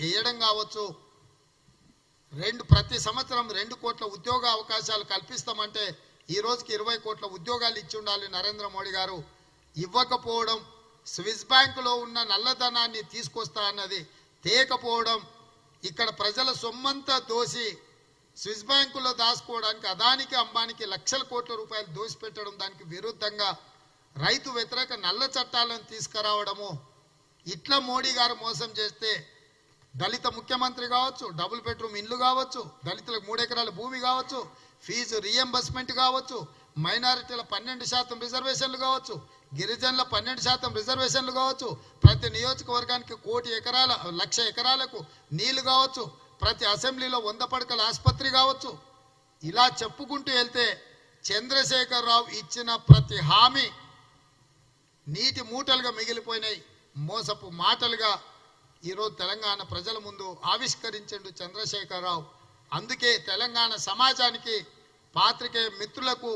వేయడం కావచ్చు. రెండు ప్రతి సంవత్సరం రెండు కోట్ల ఉద్యోగ అవకాశాలు కల్పిస్తామంటే ఈ రోజుకి ఇరవై కోట్ల ఉద్యోగాలు ఇచ్చి ఉండాలి నరేంద్ర మోడీ గారు. ఇవ్వకపోవడం స్విస్ బ్యాంకులో ఉన్న నల్లధనాన్ని తీసుకొస్తా అన్నది తేకపోవడం ఇక్కడ ప్రజల సొమ్మంతా దోసి స్విస్ బ్యాంకులో దాచుకోవడానికి అదానికి అంబానికి లక్షల కోట్ల రూపాయలు దోసిపెట్టడం దానికి విరుద్ధంగా రైతు వ్యతిరేక నల్ల చట్టాలను తీసుకురావడము. ఇట్లా మోడీ గారు మోసం చేస్తే దళిత ముఖ్యమంత్రి కావచ్చు డబుల్ బెడ్రూమ్ ఇల్లు కావచ్చు దళితులకు మూడు ఎకరాల భూమి కావచ్చు ఫీజు రీఎంబర్స్మెంట్ కావచ్చు మైనారిటీల పన్నెండు శాతం రిజర్వేషన్లు కావచ్చు గిరిజనుల పన్నెండు శాతం రిజర్వేషన్లు కావచ్చు ప్రతి నియోజకవర్గానికి కోటి ఎకరాల లక్ష ఎకరాలకు నీళ్ళు కావచ్చు ప్రతి అసెంబ్లీలో వంద పడకల ఆసుపత్రి కావచ్చు. ఇలా చెప్పుకుంటూ వెళ్తే చంద్రశేఖరరావు ఇచ్చిన ప్రతి హామీ నీటి మూటలుగా మిగిలిపోయినాయి మోసపు మాటలుగా ఈరోజు తెలంగాణ ప్రజల ముందు ఆవిష్కరించండు చంద్రశేఖరరావు. అందుకే తెలంగాణ సమాజానికి పాత్రికేయ మిత్రులకు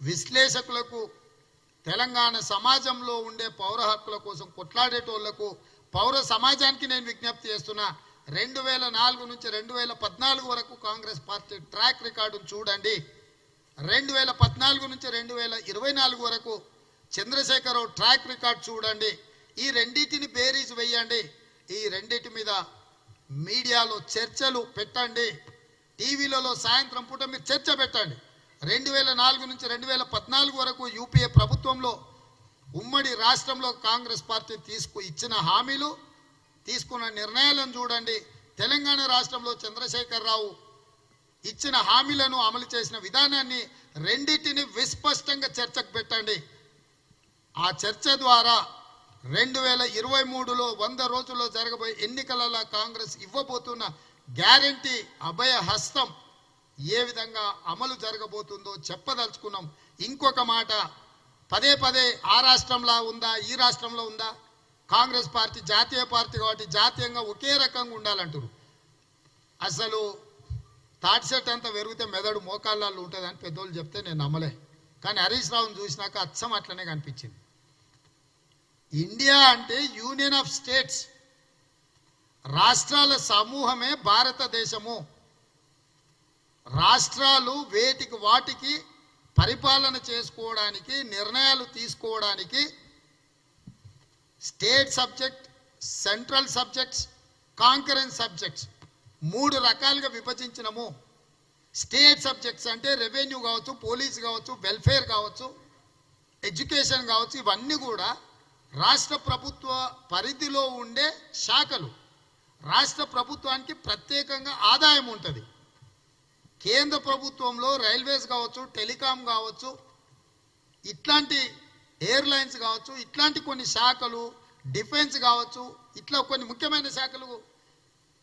విశ్లేషకులకు తెలంగాణ సమాజంలో ఉండే పౌర హక్కుల కోసం కొట్లాడేటోళ్ళకు పౌర సమాజానికి నేను విజ్ఞప్తి చేస్తున్నా రెండు వేల నాలుగు నుంచి రెండు వేల పద్నాలుగు వరకు కాంగ్రెస్ పార్టీ ట్రాక్ రికార్డును చూడండి. రెండు వేల పద్నాలుగు నుంచి రెండు వేల ఇరవై నాలుగు వరకు చంద్రశేఖరరావు ట్రాక్ రికార్డ్ చూడండి. ఈ రెండింటిని బేరీజ్ వేయండి. ఈ రెండింటి మీద మీడియాలో చర్చలు పెట్టండి. టీవీలలో సాయంత్రం పూట మీరు చర్చ పెట్టండి. రెండు వేల నాలుగు నుంచి రెండు వేల పద్నాలుగు వరకు యూపీఏ ప్రభుత్వంలో ఉమ్మడి రాష్ట్రంలో కాంగ్రెస్ పార్టీ తీసుకు ఇచ్చిన హామీలు తీసుకున్న నిర్ణయాలను చూడండి. తెలంగాణ రాష్ట్రంలో చంద్రశేఖరరావు ఇచ్చిన హామీలను అమలు చేసిన విధానాన్ని రెండింటిని విస్పష్టంగా చర్చకు పెట్టండి. ఆ చర్చ ద్వారా రెండు వేల ఇరవై మూడులో వంద రోజుల్లో జరగబోయే ఎన్నికలలో కాంగ్రెస్ ఇవ్వబోతున్న గ్యారంటీ అభయ హస్తం ఏ విధంగా అమలు జరగబోతుందో చెప్పదలుచుకున్నాం. ఇంకొక మాట పదే పదే ఆ రాష్ట్రంలో ఉందా ఈ రాష్ట్రంలో ఉందా? కాంగ్రెస్ పార్టీ జాతీయ పార్టీ కాబట్టి జాతీయంగా ఒకే రకంగా ఉండాలంటారు అసలు తాటి చెట్టు అంతా పెరిగితే మెదడు మోకాళ్ళల్లో ఉంటుందని పెద్దోళ్ళు చెప్తే నేను నమ్మలే. కానీ హరీష్ రావుని చూసినాక అచ్చం అట్లనే కనిపించింది. ఇండియా అంటే యూనియన్ ఆఫ్ స్టేట్స్ రాష్ట్రాల సమూహమే భారతదేశము. రాష్ట్రాలు వేటికి వాటికి పరిపాలన చేసుకోవడానికి నిర్ణయాలు తీసుకోవడానికి state subject central subjects concurrence subjects మూడు రకాలుగా విభజించినము. స్టేట్ సబ్జెక్ట్స్ అంటే రెవెన్యూ కావచ్చు పోలీస్ కావచ్చు వెల్ఫేర్ కావచ్చు ఎడ్యుకేషన్ కావచ్చు ఇవన్నీ కూడా రాష్ట్ర ప్రభుత్వ పరిధిలో ఉండే శాఖలు. రాష్ట్ర ప్రభుత్వానికి ప్రత్యేకంగా ఆదాయం ఉంటుంది. కేంద్ర ప్రభుత్వంలో రైల్వేస్ కావచ్చు టెలికాం కావచ్చు ఇట్లాంటి ఎయిర్లైన్స్ కావచ్చు ఇట్లాంటి కొన్ని శాఖలు డిఫెన్స్ కావచ్చు ఇట్లా కొన్ని ముఖ్యమైన శాఖలు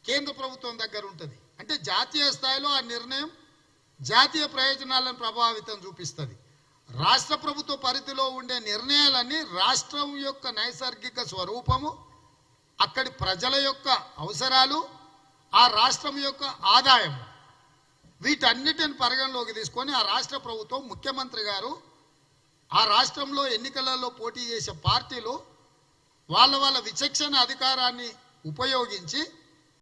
కేంద్ర ప్రభుత్వం దగ్గర ఉంటుంది. అంటే జాతీయ స్థాయిలో ఆ నిర్ణయం జాతీయ ప్రయోజనాలను ప్రభావితం చూపిస్తుంది. రాష్ట్ర ప్రభుత్వ పరిధిలో ఉండే నిర్ణయాలన్నీ రాష్ట్రం యొక్క నైసర్గిక స్వరూపము అక్కడి ప్రజల యొక్క అవసరాలు ఆ రాష్ట్రం యొక్క ఆదాయం వీటన్నిటిని పరిగణలోకి తీసుకొని ఆ రాష్ట్ర ప్రభుత్వం ముఖ్యమంత్రి గారు ఆ రాష్ట్రంలో ఎన్నికలలో పోటీ చేసే పార్టీలు వాళ్ళ వాళ్ళ విచక్షణ అధికారాన్ని ఉపయోగించి